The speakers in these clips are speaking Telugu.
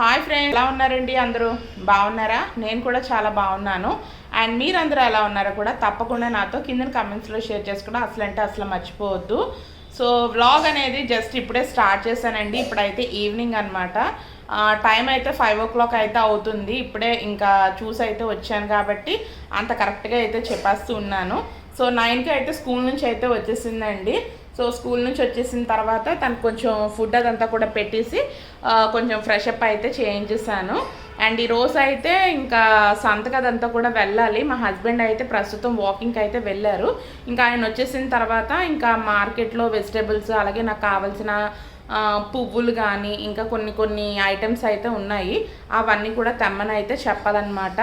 హాయ్ ఫ్రెండ్ ఎలా ఉన్నారండి అందరూ? బాగున్నారా? నేను కూడా చాలా బాగున్నాను. అండ్ మీరందరూ ఎలా ఉన్నారో కూడా తప్పకుండా నాతో కింద కమెంట్స్లో షేర్ చేసుకోవడం అసలు అంటే అసలు మర్చిపోవద్దు. సో వ్లాగ్ అనేది జస్ట్ ఇప్పుడే స్టార్ట్ చేశానండి. ఇప్పుడైతే ఈవినింగ్ అనమాట టైం అయితే ఫైవ్ ఓ క్లాక్ అయితే అవుతుంది. ఇప్పుడే ఇంకా చూసి అయితే వచ్చాను కాబట్టి అంత కరెక్ట్గా అయితే చెప్పేస్తూ ఉన్నాను. సో నైన్కి అయితే స్కూల్ నుంచి అయితే వచ్చేసిందండి. సో స్కూల్ నుంచి వచ్చేసిన తర్వాత తనకు కొంచెం ఫుడ్ అదంతా కూడా పెట్టేసి కొంచెం ఫ్రెష్ అప్ అయితే చేయించేసాను అండ్ ఈరోజు అయితే ఇంకా సంతకు అదంతా కూడా వెళ్ళాలి. మా హస్బెండ్ అయితే ప్రస్తుతం వాకింగ్కి అయితే వెళ్ళారు. ఇంకా ఆయన వచ్చేసిన తర్వాత ఇంకా మార్కెట్లో వెజిటేబుల్స్ అలాగే నాకు కావాల్సిన పువ్వులు కానీ ఇంకా కొన్ని కొన్ని ఐటమ్స్ అయితే ఉన్నాయి. అవన్నీ కూడా తెమ్మని అయితే చెప్పాలన్నమాట.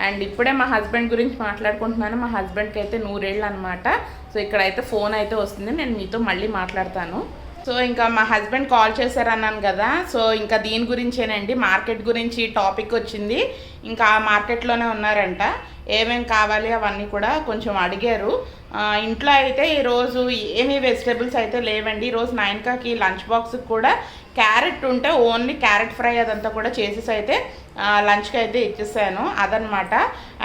అండ్ ఇప్పుడే మా హస్బెండ్ గురించి మాట్లాడుకుంటున్నాను. మా హస్బెండ్కి అయితే నూరేళ్ళు అనమాట సో ఇక్కడైతే ఫోన్ అయితే వస్తుంది. నేను మీతో మళ్ళీ మాట్లాడతాను. సో ఇంకా మా హస్బెండ్ కాల్ చేశారన్నాను కదా. సో ఇంకా దీని గురించేనండి. మార్కెట్ గురించి టాపిక్ వచ్చింది. ఇంకా ఆ మార్కెట్లోనే ఉన్నారంట. ఏమేం కావాలి అవన్నీ కూడా కొంచెం అడిగారు. ఇంట్లో అయితే ఈరోజు ఏమి వెజిటేబుల్స్ అయితే లేవండి. ఈరోజు నైన్కాకి లంచ్ బాక్స్కి కూడా క్యారెట్ ఉంటే ఓన్లీ క్యారెట్ ఫ్రై అదంతా కూడా చేసేసి అయితే లంచ్కి అయితే ఇచ్చేసాను అదనమాట.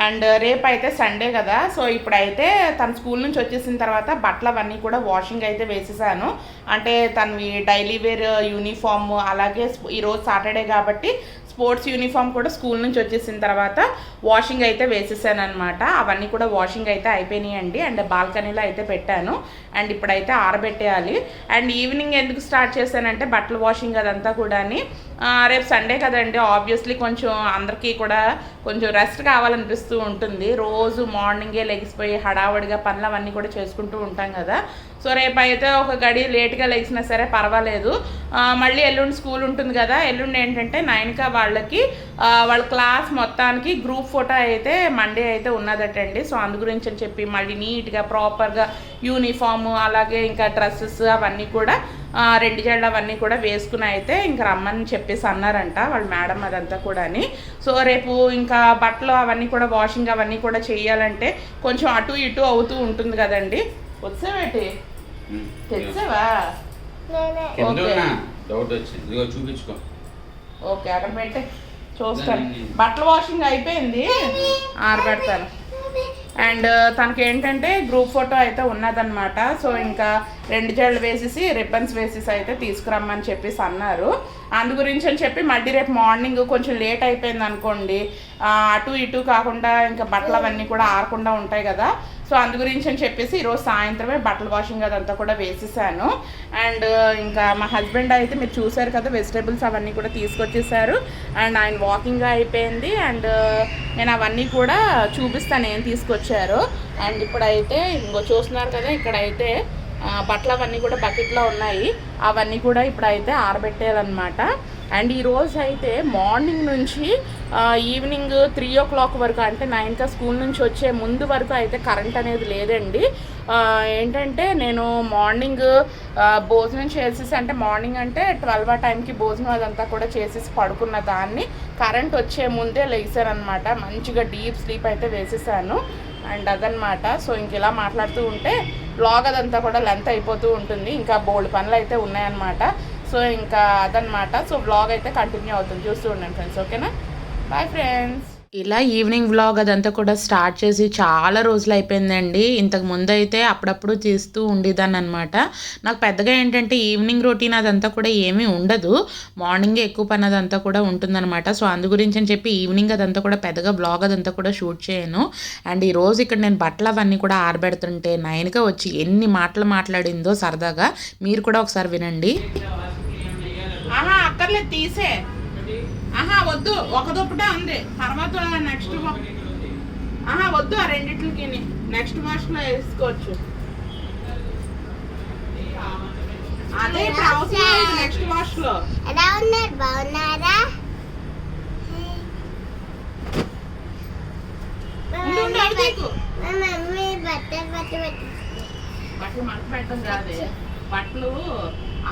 అండ్ రేపు అయితే సండే కదా సో ఇప్పుడైతే తన స్కూల్ నుంచి వచ్చేసిన తర్వాత బట్టలు అవన్నీ కూడా వాషింగ్ అయితే వేసేసాను. అంటే తనవి డైలీ వేర్ యూనిఫామ్ అలాగే ఈరోజు సాటర్డే కాబట్టి స్పోర్ట్స్ యూనిఫామ్ కూడా స్కూల్ నుంచి వచ్చేసిన తర్వాత వాషింగ్ అయితే వేసేసాను అనమాట అవన్నీ కూడా వాషింగ్ అయితే అయిపోయినాయండి. అండ్ బాల్కనీలో అయితే పెట్టాను. అండ్ ఇప్పుడైతే ఆరబెట్టేయాలి. అండ్ ఈవినింగ్ ఎందుకు స్టార్ట్ చేశానంటే బట్టలు వాషింగ్ అదంతా కూడాని. రేపు సండే కదండి ఆబ్వియస్లీ కొంచెం అందరికీ కూడా కొంచెం రెస్ట్ కావాలనిపిస్తూ ఉంటుంది. రోజు మార్నింగే లెగిసిపోయి హడావుడిగా పనులు అవన్నీ కూడా చేసుకుంటూ ఉంటాం కదా. సో రేపు అయితే ఒక గడి లేట్గా లెగిసినా సరే పర్వాలేదు. మళ్ళీ ఎల్లుండి స్కూల్ ఉంటుంది కదా. ఎల్లుండి ఏంటంటే నైన్కా వాళ్ళకి వాళ్ళ క్లాస్ మొత్తానికి గ్రూప్ ఫోటో అయితే మండే అయితే ఉన్నదటండి. సో అందు గురించి అని చెప్పి మళ్ళీ నీట్గా ప్రాపర్గా యూనిఫామ్ అలాగే ఇంకా డ్రెస్సెస్ అవన్నీ కూడా రెండు జళ్ళు అవన్నీ కూడా వేసుకుని అయితే ఇంకా రమ్మని చెప్పేసి అన్నారంట వాళ్ళ మేడం అదంతా కూడాని. సో రేపు ఇంకా బట్టలు అవన్నీ కూడా వాషింగ్ అవన్నీ కూడా చేయాలంటే కొంచెం అటు ఇటు అవుతూ ఉంటుంది కదండి. వచ్చావేటి? తెచ్చావా? చూపించుకో. ఓకే అక్కడ పెట్టి. చూస్తాను. బట్టల వాషింగ్ అయిపోయింది? ఆరబెడతాను. అండ్ తనకి ఏంటంటే గ్రూప్ ఫోటో అయితే ఉన్నదన్నమాట. సో ఇంకా రెండు జళ్ళు వేసేసి రిబ్బన్స్ వేసేసి అయితే తీసుకురమ్మని చెప్పేసి అన్నారు. అందు గురించి అని చెప్పి మళ్ళీ రేపు మార్నింగ్ కొంచెం లేట్ అయిపోయింది అనుకోండి అటు ఇటు కాకుండా ఇంకా బట్టలు అవన్నీ కూడా ఆరకుండా ఉంటాయి కదా. సో అందు గురించి అని చెప్పేసి ఈరోజు సాయంత్రమే బట్టల వాషింగ్ అదంతా కూడా వేసేసాను. అండ్ ఇంకా మా హస్బెండ్ అయితే మీరు చూసారు కదా వెజిటేబుల్స్ అవన్నీ కూడా తీసుకొచ్చేసారు. అండ్ ఆయన వాకింగ్ అయిపోయింది. అండ్ నేను అవన్నీ కూడా చూపిస్తాను ఏం తీసుకొచ్చారు. అండ్ ఇప్పుడైతే ఇంకో చూస్తున్నారు కదా ఇక్కడైతే బట్టలు అవన్నీ కూడా బకెట్లో ఉన్నాయి. అవన్నీ కూడా ఇప్పుడైతే ఆరబెట్టేయాలన్నమాట అండ్ ఈ రోజు అయితే మార్నింగ్ నుంచి ఈవినింగ్ త్రీ ఓ క్లాక్ వరకు అంటే నైన్కా స్కూల్ నుంచి వచ్చే ముందు వరకు అయితే కరెంట్ అనేది లేదండి. ఏంటంటే నేను మార్నింగ్ భోజనం చేసేసి అంటే మార్నింగ్ అంటే ట్వెల్వ్ ఆ టైంకి భోజనం అదంతా కూడా చేసేసి పడుకున్న దాన్ని కరెంట్ వచ్చే ముందే లేచారనమాట మంచిగా డీప్ స్లీప్ అయితే వేసేసాను. అండ్ అదనమాట సో ఇంక ఇలా మాట్లాడుతూ ఉంటే బ్లాగ్ అదంతా కూడా లెంత్ అయిపోతూ ఉంటుంది. ఇంకా బోల్డ్ పనులు అయితే ఉన్నాయన్నమాట. సో ఇంకా అదనమాట సో బ్లాగ్ అయితే కంటిన్యూ అవుతుంది. చూస్తూ ఉండండి ఫ్రెండ్స్ ఓకేనా? బాయ్ ఫ్రెండ్స్ ఇలా ఈవినింగ్ వ్లాగ్ అదంతా కూడా స్టార్ట్ చేసి చాలా రోజులు అయిపోయిందండి. ఇంతకు ముందు అయితే అప్పుడప్పుడు తీస్తూ ఉండేదాన్ని అనమాట నాకు పెద్దగా ఏంటంటే ఈవినింగ్ రొటీన్ అదంతా కూడా ఏమీ ఉండదు. మార్నింగ్ ఎక్కువ పని అదంతా కూడా ఉంటుందన్నమాట. సో అందు గురించి అని చెప్పి ఈవినింగ్ అదంతా కూడా పెద్దగా బ్లాగ్ అదంతా కూడా షూట్ చేయను. అండ్ ఈరోజు ఇక్కడ నేను బట్టలు అవన్నీ కూడా ఆరబెడుతుంటే నైన్గా వచ్చి ఎన్ని మాటలు మాట్లాడిందో సరదాగా మీరు కూడా ఒకసారి వినండి. అక్కర్లేదు తీసే. ఆహా వద్దు ఒక దుప్పటే ఉంది. తర్వాత నెక్స్ట్ ఆహా వద్దు ఆ రెండిట్లకి నెక్స్ట్ వాష్లో వేసుకోవచ్చు. అదే ఇప్పుడు అవసరం లేదు నెక్స్ట్ వాష్లో ఎలా ఉన్నారు? బాగున్నారా? బట్టలు మంట పెట్టడం కాదే. బట్టలు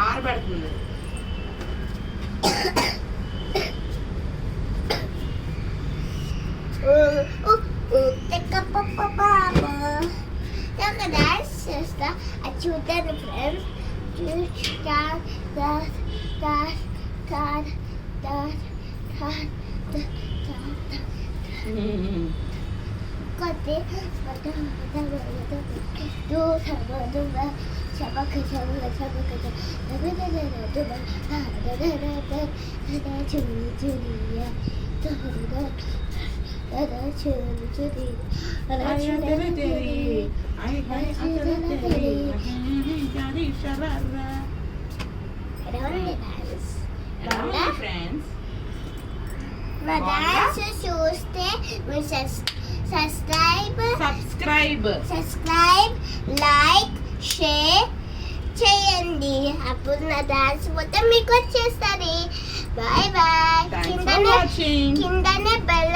ఆరబెడుతుంది. sister, I choose the friends. Choose that, that, that, that, that, that, that, that. Got it. Do some, do that. Friends మా డాన్స్ చూస్తే మీరు subscribe subscribe subscribe like share చేయండి. అప్పుడు నా డాన్స్ మొత్తం మీకు వచ్చేస్తుంది. Bye bye. కిందనే కిందనే బెల్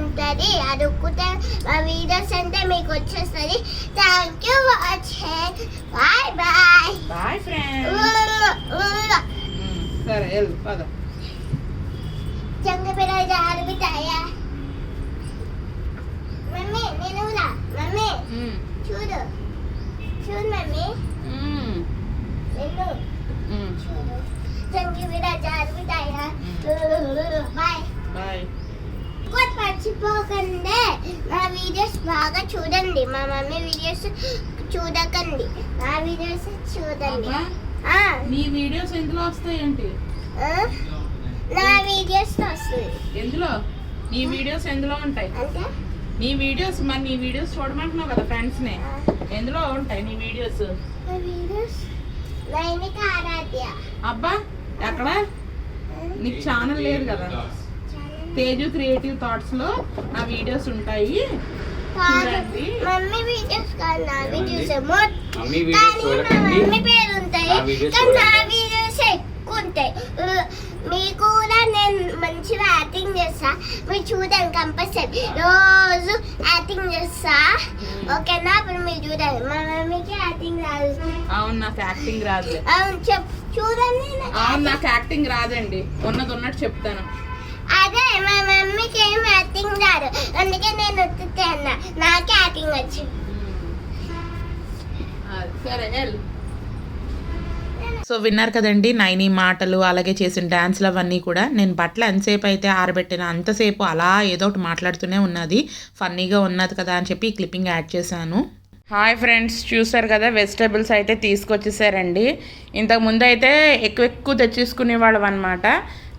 ఉంటుంది. అది ఒక్కటే మా వీడియోస్ అంటే మీకు వచ్చేస్తుంది. Thank you watching bye bye. Bye friends సరే వెళ్ళు పద చంగ పిల్ల జారుతాయా మమ్మీ నేను రా మమ్మీ చూడు చూడు మమ్మీ నేను చూడు చంగి పిల్ల జారుతాయా బాయ్ బాయ్ ఇంకోటి మర్చిపోకండి నా వీడియోస్ బాగా చూడండి. మా మమ్మీ వీడియోస్ చూడకండి. నా వీడియోస్ చూడండి. ఆ, నీ వీడియోస్ ఎందులో వస్తాయండి? నా వీడియోస్ వస్తుంది ఎందులో? నీ వీడియోస్ ఎందులో ఉంటాయి? అంటే? నీ వీడియోస్ మరి నీ వీడియోస్ చూడమంటున్నావు కదా ఫ్రెండ్స్ని? ఎందులో ఉంటాయి నీ వీడియోస్ అబ్బా ఎక్కడ? నీకు ఛానల్ లేదు కదా. తేజు క్రియేటివ్ థాట్స్లో నా వీడియోస్ ఉంటాయి. చూడండి. మమ్మీ వీడియోస్ కాదు నా వీడియోస్ మమ్మీ వీడియోస్ మమ్మీ పేరు ఉంటాయి కానీ నా. వీడియోస్ ఎక్కువ ఉంటాయి మీకు కూడా నేను మంచిగా యాక్టింగ్ చేస్తా. మీరు చూడండి కంపల్సరీ రోజు యాక్టింగ్ చేస్తా. ఓకేనా? ఇప్పుడు మీరు చూడండి. మా మమ్మీకి యాక్టింగ్ రాదు. అవును నాకు యాక్టింగ్ రాదు. అవును చెప్ చూడండి అవును నాకు యాక్టింగ్ రాదండి. ఉన్నది ఉన్నట్టు చెప్తాను. అదే మా మమ్మీకి ఏం యాక్టింగ్ రాదు అందుకే నేను అన్నా నాకు యాక్టింగ్ వచ్చు. సరే సో విన్నారు కదండి నైని మాటలు అలాగే చేసిన డ్యాన్స్లు అవన్నీ కూడా. నేను బట్టలు ఎంతసేపు అయితే ఆరబెట్టిన అంతసేపు అలా ఏదో ఒకటి మాట్లాడుతూనే ఉన్నది. ఫన్నీగా ఉన్నది కదా అని చెప్పి ఈ క్లిప్పింగ్ యాడ్ చేశాను. హాయ్ ఫ్రెండ్స్ చూసారు కదా వెజిటేబుల్స్ అయితే తీసుకొచ్చేసారండి. ఇంతకు ముందు అయితే ఎక్కువ ఎక్కువ తెచ్చేసుకునేవాళ్ళం అనమాట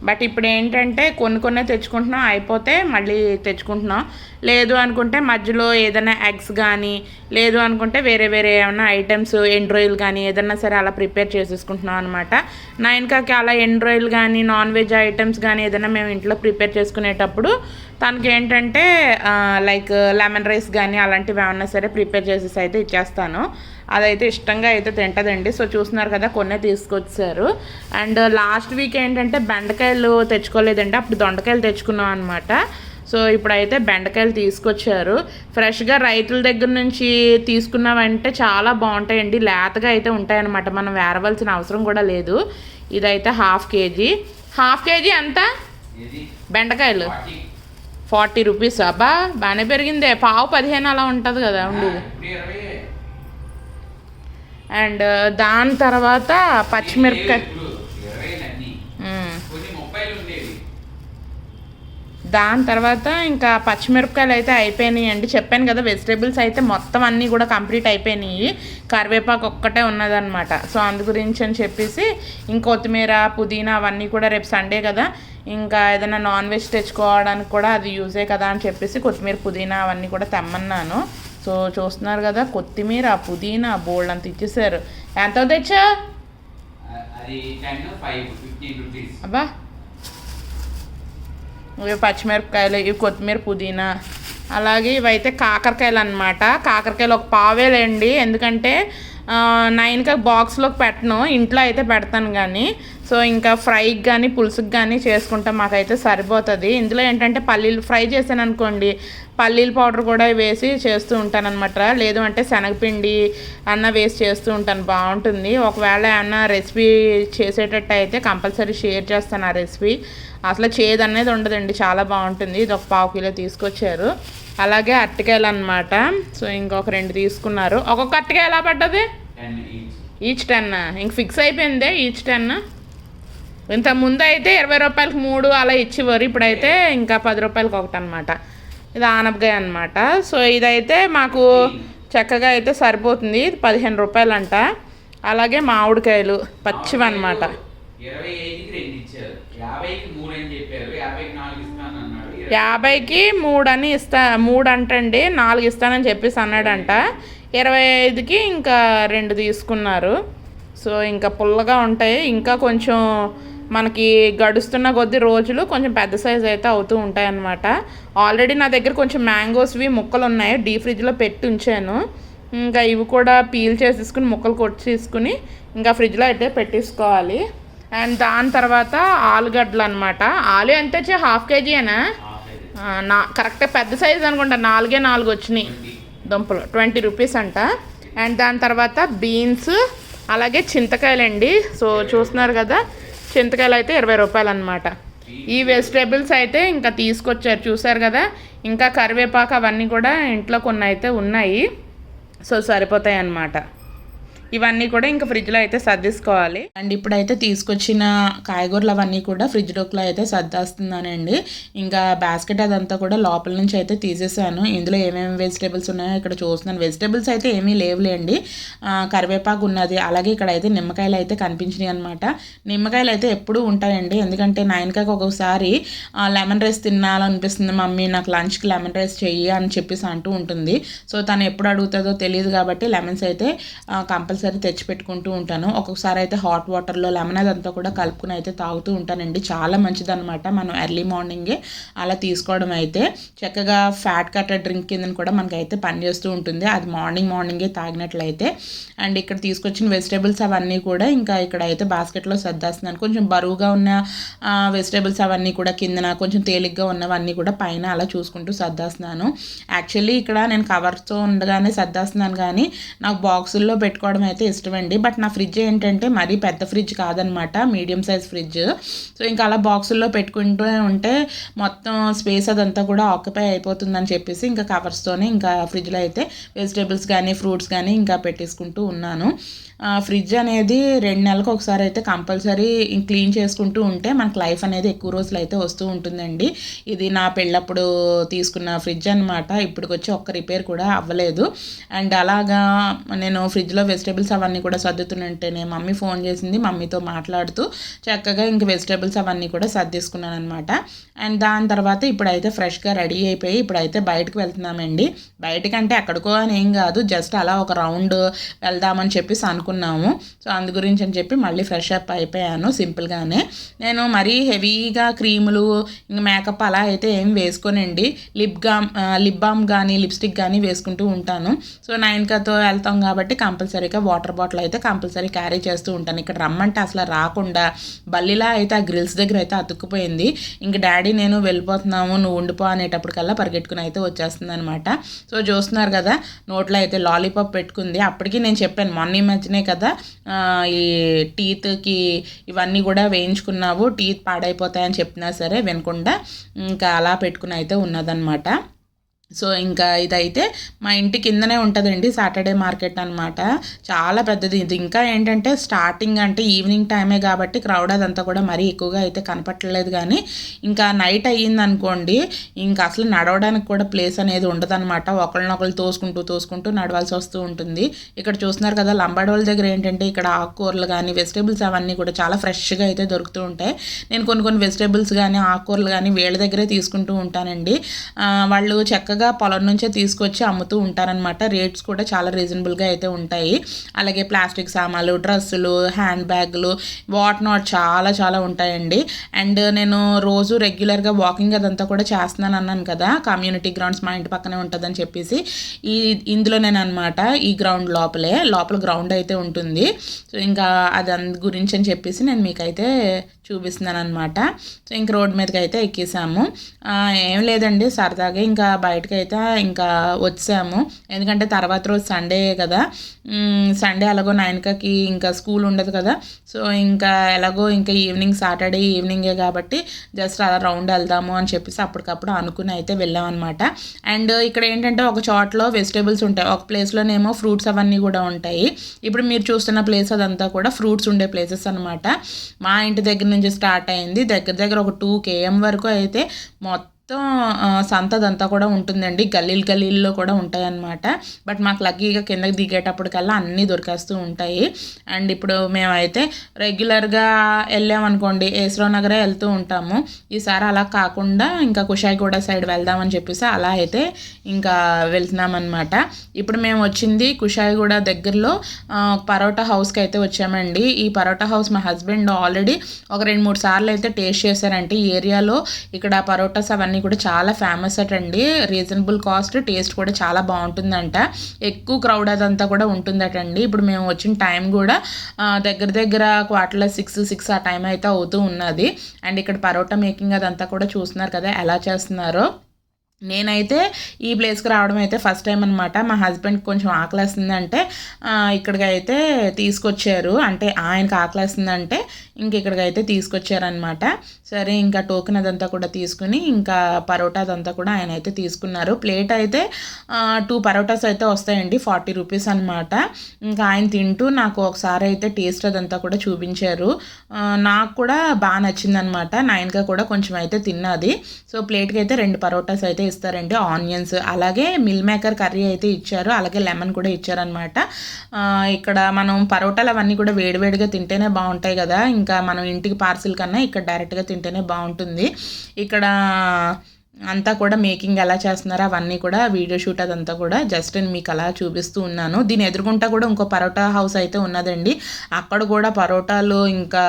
బట్ ఇప్పుడు ఏంటంటే కొన్ని కొన్ని తెచ్చుకుంటున్నాం అయిపోతే మళ్ళీ తెచ్చుకుంటున్నాం. లేదు అనుకుంటే మధ్యలో ఏదైనా ఎగ్స్ కానీ లేదు అనుకుంటే వేరే వేరే ఏమైనా ఐటమ్స్ ఎండ్రాయిల్ కానీ ఏదైనా సరే అలా ప్రిపేర్ చేసేసుకుంటున్నాం అనమాట నైన్కాకి అలా ఎండ్రాయిల్ కానీ నాన్ వెజ్ ఐటమ్స్ కానీ ఏదైనా మేము ఇంట్లో ప్రిపేర్ చేసుకునేటప్పుడు తనకి ఏంటంటే లైక్ లెమన్ రైస్ కానీ అలాంటివి ఏమైనా సరే ప్రిపేర్ చేసేసి అయితే ఇచ్చేస్తాను. అదైతే ఇష్టంగా అయితే తింటదండి. సో చూస్తున్నారు కదా కొన్నే తీసుకొచ్చారు. అండ్ లాస్ట్ వీక్ ఏంటంటే బెండకాయలు తెచ్చుకోలేదండి. అప్పుడు దొండకాయలు తెచ్చుకున్నాం అనమాట సో ఇప్పుడైతే బెండకాయలు తీసుకొచ్చారు. ఫ్రెష్గా రైతుల దగ్గర నుంచి తీసుకున్నామంటే చాలా బాగుంటాయండి. లేతగా అయితే ఉంటాయన్నమాట. మనం వేరవలసిన అవసరం కూడా లేదు. ఇదైతే హాఫ్ కేజీ. హాఫ్ కేజీ ఎంత? బెండకాయలు. ఫార్టీ. రూపీస్? అబ్బా బాగానే పెరిగిందే. పావు పదిహేను అలా ఉంటుంది కదా ఉండేది. అండ్ దాని తర్వాత పచ్చిమిరపకాయ దాని తర్వాత ఇంకా పచ్చిమిరపకాయలు అయితే అయిపోయినాయి అండి. చెప్పాను కదా వెజిటేబుల్స్ అయితే మొత్తం అన్నీ కూడా కంప్లీట్ అయిపోయినాయి. కరివేపాకు ఒక్కటే ఉన్నదన్నమాట. సో అందు గురించి అని చెప్పేసి ఇంకా కొత్తిమీర పుదీనా అవన్నీ కూడా రేపు సండే కదా. ఇంకా ఏదైనా నాన్ వెజ్ తెచ్చుకోవడానికి కూడా అది యూజే కదా అని చెప్పేసి కొత్తిమీర పుదీనా అవన్నీ కూడా తెమ్మన్నాను. సో చూస్తున్నారు కదా కొత్తిమీర పుదీనా బోల్డ్ అంత ఇచ్చేసారు. ఎంత తెచ్చా? అబ్బా. ఇవి పచ్చిమిరపకాయలు ఇవి కొత్తిమీర పుదీనా. అలాగే ఇవైతే కాకరకాయలు అనమాట కాకరకాయలు ఒక పావేలేండి. ఎందుకంటే నైన్కి బాక్స్లోకి పెట్టను. ఇంట్లో అయితే పెడతాను కానీ సో ఇంకా ఫ్రైకి కానీ పులుసుకి కానీ చేసుకుంటే మాకైతే సరిపోతుంది. ఇందులో ఏంటంటే పల్లీలు ఫ్రై చేశాను అనుకోండి పల్లీల పౌడర్ కూడా వేసి చేస్తూ ఉంటాను అనమాట లేదు అంటే శనగపిండి అన్న వేసి చేస్తూ ఉంటాను బాగుంటుంది. ఒకవేళ ఏమన్నా రెసిపీ చేసేటట్టు అయితే కంపల్సరీ షేర్ చేస్తాను ఆ రెసిపీ. అసలు చేదు అనేది ఉండదండి చాలా బాగుంటుంది. ఇది ఒక పావు కిలో తీసుకొచ్చారు. అలాగే అరటికాయలు అనమాట సో ఇంకొక రెండు తీసుకున్నారు. ఒక్కొక్క అరటికాయ ఎలా పడ్డది? ఈచ్. టెన్ ఇంక ఫిక్స్ అయిపోయిందే ఈచ్ టెన్ ఇంత ముందు అయితే ఇరవై రూపాయలకి మూడు అలా ఇచ్చేవారు. ఇప్పుడైతే ఇంకా పది రూపాయలకి ఒకటి అనమాట ఇది ఆనపకాయ అనమాట సో ఇదైతే మాకు చక్కగా అయితే సరిపోతుంది. ఇది పదిహేను రూపాయలు అంట అలాగే మామిడికాయలు పచ్చివి అనమాట యాభైకి మూడు అని ఇస్తా మూడు అంటండి నాలుగు ఇస్తానని చెప్పేసి అన్నాడంట. ఇరవై ఐదుకి ఇంకా రెండు తీసుకున్నారు. సో ఇంకా పుల్లగా ఉంటాయి. ఇంకా కొంచెం మనకి గడుస్తున్న కొద్ది రోజులు కొంచెం పెద్ద సైజ్ అయితే అవుతూ ఉంటాయి అన్నమాట ఆల్రెడీ నా దగ్గర కొంచెం మ్యాంగోస్వి ముక్కలు ఉన్నాయి డీ ఫ్రిడ్జ్లో పెట్టి ఉంచాను. ఇంకా ఇవి కూడా పీల్ చేసేసుకుని ముక్కలు కొట్టి తీసుకుని ఇంకా ఫ్రిడ్జ్లో అయితే పెట్టేసుకోవాలి. అండ్ దాని తర్వాత ఆలుగడ్డలు అనమాట ఆలు ఎంత వచ్చి హాఫ్ కేజీయేనా నా కరెక్ట్ పెద్ద సైజ్ అనుకుంటా. నాలుగే నాలుగు వచ్చినాయి. దుంపలు ట్వంటీ రూపీస్ అంట. అండ్ దాని తర్వాత బీన్స్ అలాగే చింతకాయలండి. సో చూస్తున్నారు కదా. చింతకాయలు అయితే ఇరవై రూపాయలు అనమాట ఈ వెజిటేబుల్స్ అయితే ఇంకా తీసుకొచ్చారు చూసారు కదా? ఇంకా కరివేపాకు అవన్నీ కూడా ఇంట్లో కొన్ని అయితే ఉన్నాయి. సో సరిపోతాయి అన్నమాట ఇవన్నీ కూడా ఇంకా ఫ్రిడ్జ్లో అయితే సర్దేసుకోవాలి. అండ్ ఇప్పుడైతే తీసుకొచ్చిన కాయగూరలు అవన్నీ కూడా ఫ్రిడ్జ్ డోక్లో అయితే సర్దేస్తున్నానండి. ఇంకా బాస్కెట్ అదంతా కూడా లోపల నుంచి అయితే తీసేసాను. ఇందులో ఏమేమి వెజిటేబుల్స్ ఉన్నాయో ఇక్కడ చూస్తున్నాను. వెజిటేబుల్స్ అయితే ఏమీ లేవులేండి. కరివేపాకు ఉన్నది. అలాగే ఇక్కడ అయితే నిమ్మకాయలు అయితే కనిపించినాయి అనమాట నిమ్మకాయలు అయితే ఎప్పుడూ ఉంటాయండి. ఎందుకంటే నైన్కాకి ఒక్కొక్కసారి లెమన్ రైస్ తినాలనిపిస్తుంది మమ్మీ. నాకు లంచ్కి లెమన్ రైస్ చెయ్యి అని చెప్పేసి అంటూ ఉంటుంది. సో తను ఎప్పుడు అడుగుతుందో తెలియదు కాబట్టి లెమన్స్ అయితే కంపల్సరీ తెచ్చి పెట్టుకుంటూ ఉంటాను. ఒక్కొక్కసారి అయితే హాట్ వాటర్లో లెమన్ అదంతా కూడా కలుపుకుని అయితే తాగుతూ ఉంటానండి. చాలా మంచిదన్నమాట మనం ఎర్లీ మార్నింగే అలా తీసుకోవడం అయితే. చక్కగా ఫ్యాట్ కట్టర్ డ్రింక్ కింద కూడా మనకైతే పనిచేస్తూ ఉంటుంది. అది మార్నింగ్ మార్నింగే తాగినట్లయితే. అండ్ ఇక్కడ తీసుకొచ్చిన వెజిటేబుల్స్ అవన్నీ కూడా ఇంకా ఇక్కడ అయితే బాస్కెట్లో సర్దేస్తున్నాను. కొంచెం బరువుగా ఉన్న వెజిటేబుల్స్ అవన్నీ కూడా కిందన కొంచెం తేలిగ్గా ఉన్నవన్నీ కూడా పైన అలా చూసుకుంటూ సర్దేస్తున్నాను. యాక్చువల్లీ ఇక్కడ నేను కవర్తో ఉండగానే సర్దేస్తున్నాను కానీ నాకు బాక్సుల్లో పెట్టుకోవడం అయితే ఇష్టమండి. బట్ నా ఫ్రిడ్జ్ ఏంటంటే మరీ పెద్ద ఫ్రిడ్జ్ కాదనమాట. Medium size fridge. సో ఇంకా అలా బాక్సుల్లో పెట్టుకుంటూ ఉంటే మొత్తం స్పేస్ అదంతా కూడా ఆక్యుపై అయిపోతుందని చెప్పేసి ఇంకా కవర్స్తోనే ఇంకా ఫ్రిడ్జ్లో అయితే వెజిటేబుల్స్ కానీ ఫ్రూట్స్ కానీ ఇంకా పెట్టేసుకుంటూ ఉన్నాను. ఫ్రిడ్జ్ అనేది రెండు నెలలకు ఒకసారి అయితే కంపల్సరీ క్లీన్ చేసుకుంటూ ఉంటే మనకు లైఫ్ అనేది ఎక్కువ రోజులు అయితే వస్తూ ఉంటుందండి. ఇది నా పెళ్ళప్పుడు తీసుకున్న ఫ్రిడ్జ్ అనమాట ఇప్పటికొచ్చి ఒక్క రిపేర్ కూడా అవ్వలేదు. అండ్ అలాగా నేను ఫ్రిడ్జ్లో వెజిటేబుల్స్ అవన్నీ కూడా సర్దుతుంటేనే మమ్మీ ఫోన్ చేసింది మమ్మీతో మాట్లాడుతూ చక్కగా ఇంక వెజిటేబుల్స్ అవన్నీ కూడా సర్దేసుకున్నాను అనమాట అండ్ దాని తర్వాత ఇప్పుడైతే ఫ్రెష్గా రెడీ అయిపోయి ఇప్పుడైతే బయటకు వెళ్తున్నామండి. బయటకంటే ఎక్కడికో అని ఏం కాదు జస్ట్ అలా ఒక రౌండ్ వెళ్దామని చెప్పేసి అనుకున్నాము. సో అందు గురించి అని చెప్పి మళ్ళీ ఫ్రెష్ అప్ అయిపోయాను సింపుల్గానే. నేను మరీ హెవీగా క్రీములు ఇంకా మేకప్ అలా అయితే ఏం వేసుకోనండి. లిప్ గామ్ లిప్ బామ్ కానీ లిప్స్టిక్ కానీ వేసుకుంటూ ఉంటాను. సో నైన్కాతో వెళ్తాం కాబట్టి కంపల్సరీగా వాటర్ బాటిల్ అయితే కంపల్సరీ క్యారీ చేస్తూ ఉంటాను. ఇక్కడ రమ్మంటే అసలు రాకుండా బల్లిలా అయితే ఆ గ్రిల్స్ దగ్గర అయితే అతుక్కుపోయింది. ఇంక డాడీ నేను వెళ్ళిపోతున్నాము నువ్వు ఉండిపో అనేటప్పటికల్లా పరిగెట్టుకుని అయితే వచ్చేస్తుంది అనమాట సో చూస్తున్నారు కదా నోట్లో అయితే లాలీపాప్ పెట్టుకుంది. అప్పటికి నేను చెప్పాను మొన్న ఈ మధ్యనే కదా ఈ టీత్కి ఇవన్నీ కూడా వేయించుకున్నావు టీత్ పాడైపోతాయని చెప్పినా సరే వినకుండా ఇంకా అలా పెట్టుకుని అయితే ఉన్నదన్నమాట. సో ఇంకా ఇదైతే మా ఇంటి కిందనే ఉంటుందండి సాటర్డే మార్కెట్ అనమాట చాలా పెద్దది. ఇది ఇంకా ఏంటంటే స్టార్టింగ్ అంటే ఈవినింగ్ టైమే కాబట్టి క్రౌడ్ అదంతా కూడా మరీ ఎక్కువగా అయితే కనపట్టలేదు కానీ ఇంకా నైట్ అయ్యింది అనుకోండి ఇంకా అసలు నడవడానికి కూడా ప్లేస్ అనేది ఉండదన్నమాట. ఒకళ్ళనొకళ్ళు తోసుకుంటూ తోసుకుంటూ నడవాల్సి వస్తూ ఉంటుంది. ఇక్కడ చూస్తున్నారు కదా లంబాడోళ్ళ దగ్గర ఏంటంటే ఇక్కడ ఆకుకూరలు కానీ వెజిటేబుల్స్ అవన్నీ కూడా చాలా ఫ్రెష్గా అయితే దొరుకుతూ ఉంటాయి. నేను కొన్ని కొన్ని వెజిటేబుల్స్ కానీ ఆకుకూరలు కానీ వీళ్ళ దగ్గరే తీసుకుంటూ ఉంటానండి. వాళ్ళు చక్కగా పొలం నుంచే తీసుకొచ్చి అమ్ముతూ ఉంటారనమాట రేట్స్ కూడా చాలా రీజనబుల్గా అయితే ఉంటాయి. అలాగే ప్లాస్టిక్ సామాన్లు డ్రెస్సులు హ్యాండ్ బ్యాగులు వాట్ నాట్ చాలా చాలా ఉంటాయండి. అండ్ నేను రోజు రెగ్యులర్గా వాకింగ్ అదంతా కూడా చేస్తున్నాను అన్నాను కదా. కమ్యూనిటీ గ్రౌండ్స్ మా ఇంటి పక్కనే ఉంటుందని చెప్పేసి ఈ ఇందులో నేను అనమాట ఈ గ్రౌండ్ లోపలే లోపల గ్రౌండ్ అయితే ఉంటుంది. సో ఇంకా అది అందు గురించి అని చెప్పేసి నేను మీకైతే చూపిస్తున్నాను అనమాట సో ఇంక రోడ్ మీదకి అయితే ఎక్కేసాము ఏం లేదండి సరదాగా ఇంకా బయటకు అయితే ఇంకా వచ్చాము. ఎందుకంటే తర్వాత రోజు సండే కదా. సండే ఎలాగో నైన్కి ఇంకా స్కూల్ ఉండదు కదా. సో ఇంకా ఎలాగో ఇంకా ఈవినింగ్ సాటర్డే ఈవినింగే కాబట్టి జస్ట్ అలా రౌండ్ వెళ్దాము అని చెప్పేసి అప్పటికప్పుడు అనుకుని అయితే వెళ్ళామన్నమాట. అండ్ ఇక్కడ ఏంటంటే ఒక చోట్లో వెజిటేబుల్స్ ఉంటాయి. ఒక ప్లేస్లోనేమో ఫ్రూట్స్ అవన్నీ కూడా ఉంటాయి. ఇప్పుడు మీరు చూస్తున్న ప్లేస్ అదంతా కూడా ఫ్రూట్స్ ఉండే ప్లేసెస్ అనమాట మా ఇంటి దగ్గర నుంచి స్టార్ట్ అయింది. దగ్గర దగ్గర ఒక టూ కేఎం వరకు అయితే మొత్తం మొత్తం సంతదంతా కూడా ఉంటుందండి. గల్లీలు గల్లీల్లో కూడా ఉంటాయన్నమాట. బట్ మాకు లక్కీగా కిందకి దిగేటప్పటికల్లా అన్నీ దొరికేస్తూ ఉంటాయి. అండ్ ఇప్పుడు మేమైతే రెగ్యులర్గా వెళ్ళామనుకోండి ఏసరో నగరే వెళ్తూ ఉంటాము. ఈసారి అలా కాకుండా ఇంకా కుషాయిగూడ సైడ్ వెళ్దామని చెప్పేసి అలా అయితే ఇంకా వెళ్తున్నామన్నమాట. ఇప్పుడు మేము వచ్చింది కుషాయిగూడ దగ్గరలో పరోటా హౌస్కి అయితే వచ్చామండి. ఈ పరోటా హౌస్ మా హస్బెండ్ ఆల్రెడీ ఒక రెండు మూడు సార్లు అయితే టేస్ట్ చేశారంటే ఈ ఏరియాలో ఇక్కడ పరోటాస్ అవన్నీ కూడా చాలా ఫేమస్ అటండి. రీజనబుల్ కాస్ట్ టేస్ట్ కూడా చాలా బాగుంటుందంట. ఎక్కువ క్రౌడ్ అదంతా కూడా ఉంటుందటండి. ఇప్పుడు మేము వచ్చిన టైం కూడా దగ్గర దగ్గర క్వార్టర్లో సిక్స్ సిక్స్ ఆ టైం అయితే అవుతూ ఉన్నది. అండ్ ఇక్కడ పరోటా మేకింగ్ అదంతా కూడా చూస్తున్నారు కదా ఎలా చేస్తున్నారో. నేనైతే ఈ ప్లేస్కి రావడం అయితే ఫస్ట్ టైం అనమాట మా హస్బెండ్కి కొంచెం ఆకలేస్తుందంటే ఆ, ఇక్కడికి అయితే తీసుకొచ్చారు. అంటే ఆయనకి ఆకలేస్తుందంటే ఇంక ఇక్కడికి అయితే తీసుకొచ్చారనమాట సరే ఇంకా టోకెన్ అదంతా కూడా తీసుకుని ఇంకా పరోటా అదంతా కూడా ఆయన అయితే తీసుకున్నారు. ప్లేట్ అయితే టూ పరోటాస్ అయితే వస్తాయండి ఫార్టీ రూపీస్ అనమాట ఇంకా ఆయన తింటూ నాకు ఒకసారి అయితే టేస్ట్ అదంతా కూడా చూపించారు. నాకు కూడా బాగా నచ్చిందనమాట నైన్గా కూడా కొంచెం అయితే తిన్నది సో ప్లేట్కి అయితే రెండు పరోటాస్ అయితే ఇస్తారండి ఆనియన్స్ అలాగే మిల్ మేకర్ కర్రీ అయితే ఇచ్చారు అలాగే లెమన్ కూడా ఇచ్చారనమాట ఇక్కడ మనం పరోటాలు అవన్నీ కూడా వేడివేడిగా తింటేనే బాగుంటాయి కదా. ఇంకా ఇంకా మనం ఇంటికి పార్సిల్ కన్నా ఇక్కడ డైరెక్ట్గా తింటేనే బాగుంటుంది. ఇక్కడ అంతా కూడా మేకింగ్ ఎలా చేస్తున్నారో అవన్నీ కూడా వీడియో షూట్ అదంతా కూడా జస్ట్ నేను మీకు అలా చూపిస్తూ ఉన్నాను. దీని ఎదురుగుంటా కూడా ఇంకో పరోటా హౌస్ అయితే ఉన్నదండి. అక్కడ కూడా పరోటాలు ఇంకా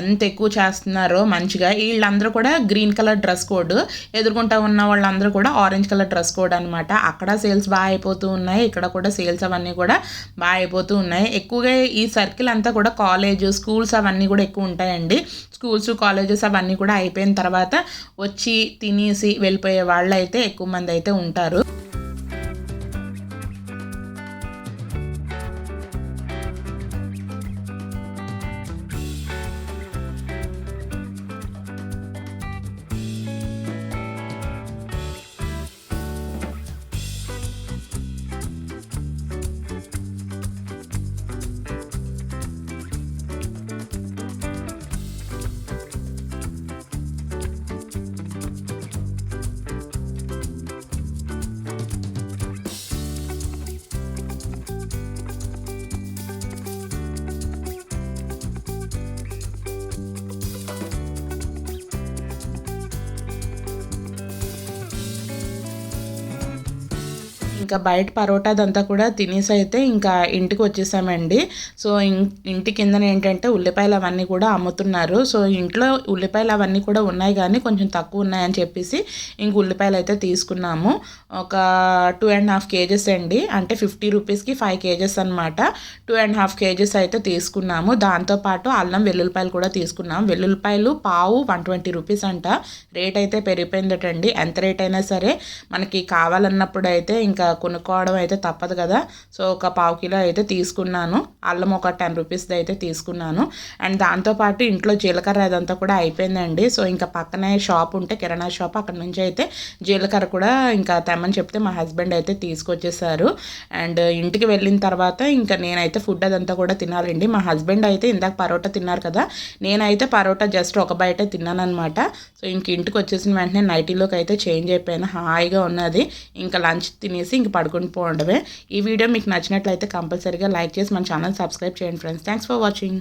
ఎంత ఎక్కువ చేస్తున్నారో మంచిగా వీళ్ళందరూ కూడా గ్రీన్ కలర్ డ్రెస్ కోడ్. ఎదుర్కొంటా ఉన్న వాళ్ళందరూ కూడా ఆరెంజ్ కలర్ డ్రెస్ కోడ్ అనమాట అక్కడ సేల్స్ బాగా అయిపోతూ ఉన్నాయి. ఇక్కడ కూడా సేల్స్ అవన్నీ కూడా బాగా అయిపోతూ ఉన్నాయి. ఎక్కువగా ఈ సర్కిల్ అంతా కూడా కాలేజ్ స్కూల్స్ అవన్నీ కూడా ఎక్కువ ఉంటాయండి. స్కూల్స్ కాలేజెస్ అవన్నీ కూడా అయిపోయిన తర్వాత వచ్చి తినేసి వెళ్ళిపోయే వాళ్ళు అయితే ఎక్కువ మంది అయితే ఉంటారు. ఇంకా బయట పరోటా అదంతా కూడా తినేసి అయితే ఇంకా ఇంటికి వచ్చేసామండి. సో ఇంటి కిందన ఏంటంటే ఉల్లిపాయలు అవన్నీ కూడా అమ్ముతున్నారు. సో ఇంట్లో ఉల్లిపాయలు అవన్నీ కూడా ఉన్నాయి కానీ కొంచెం తక్కువ ఉన్నాయని చెప్పేసి ఇంక ఉల్లిపాయలు అయితే తీసుకున్నాము. ఒక టూ అండ్ హాఫ్ కేజెస్ అండి. అంటే ఫిఫ్టీ రూపీస్కి ఫైవ్ కేజెస్ అనమాట టూ అండ్ హాఫ్ కేజెస్ అయితే తీసుకున్నాము. దాంతోపాటు అల్లం వెల్లుల్లిపాయలు కూడా తీసుకున్నాం వెల్లుల్లిపాయలు పావు వన్ ట్వంటీ రూపీస్ అంట. రేట్ అయితే పెరిగిపోయిందటండి. ఎంత రేట్ అయినా సరే మనకి కావాలన్నప్పుడు అయితే ఇంకా కొనుక్కోవడం అయితే తప్పదు కదా. సో ఒక పావు కిలో అయితే తీసుకున్నాను. అల్లం ఒక టెన్ రూపీస్ది అయితే తీసుకున్నాను. అండ్ దాంతోపాటు ఇంట్లో జీలకర్ర అదంతా కూడా అయిపోయిందండి. సో ఇంకా పక్కనే షాప్ ఉంటే కిరాణా షాప్ అక్కడ నుంచి అయితే జీలకర్ర కూడా ఇంకా తెమ్మని చెప్తే మా హస్బెండ్ అయితే తీసుకొచ్చేసారు. అండ్ ఇంటికి వెళ్ళిన తర్వాత ఇంకా నేనైతే ఫుడ్ అదంతా కూడా తినాలండి. మా హస్బెండ్ అయితే ఇందాక పరోటా తిన్నారు కదా. నేనైతే పరోటా జస్ట్ ఒక బయటే తిన్నాను అనమాట సో ఇంక ఇంటికి వచ్చేసిన వెంటనే నైటీలోకి అయితే చేంజ్ అయిపోయాను. హాయిగా ఉన్నది. ఇంకా లంచ్ తినేసి ఇంక పడుకొని పోవడమే ఈ వీడియో మీకు నచ్చినట్లయితే కంపల్సరీగా లైక్ చేసి మన ఛానల్ సబ్స్క్రైబ్ చేయండి ఫ్రెండ్స్. Thanks for watching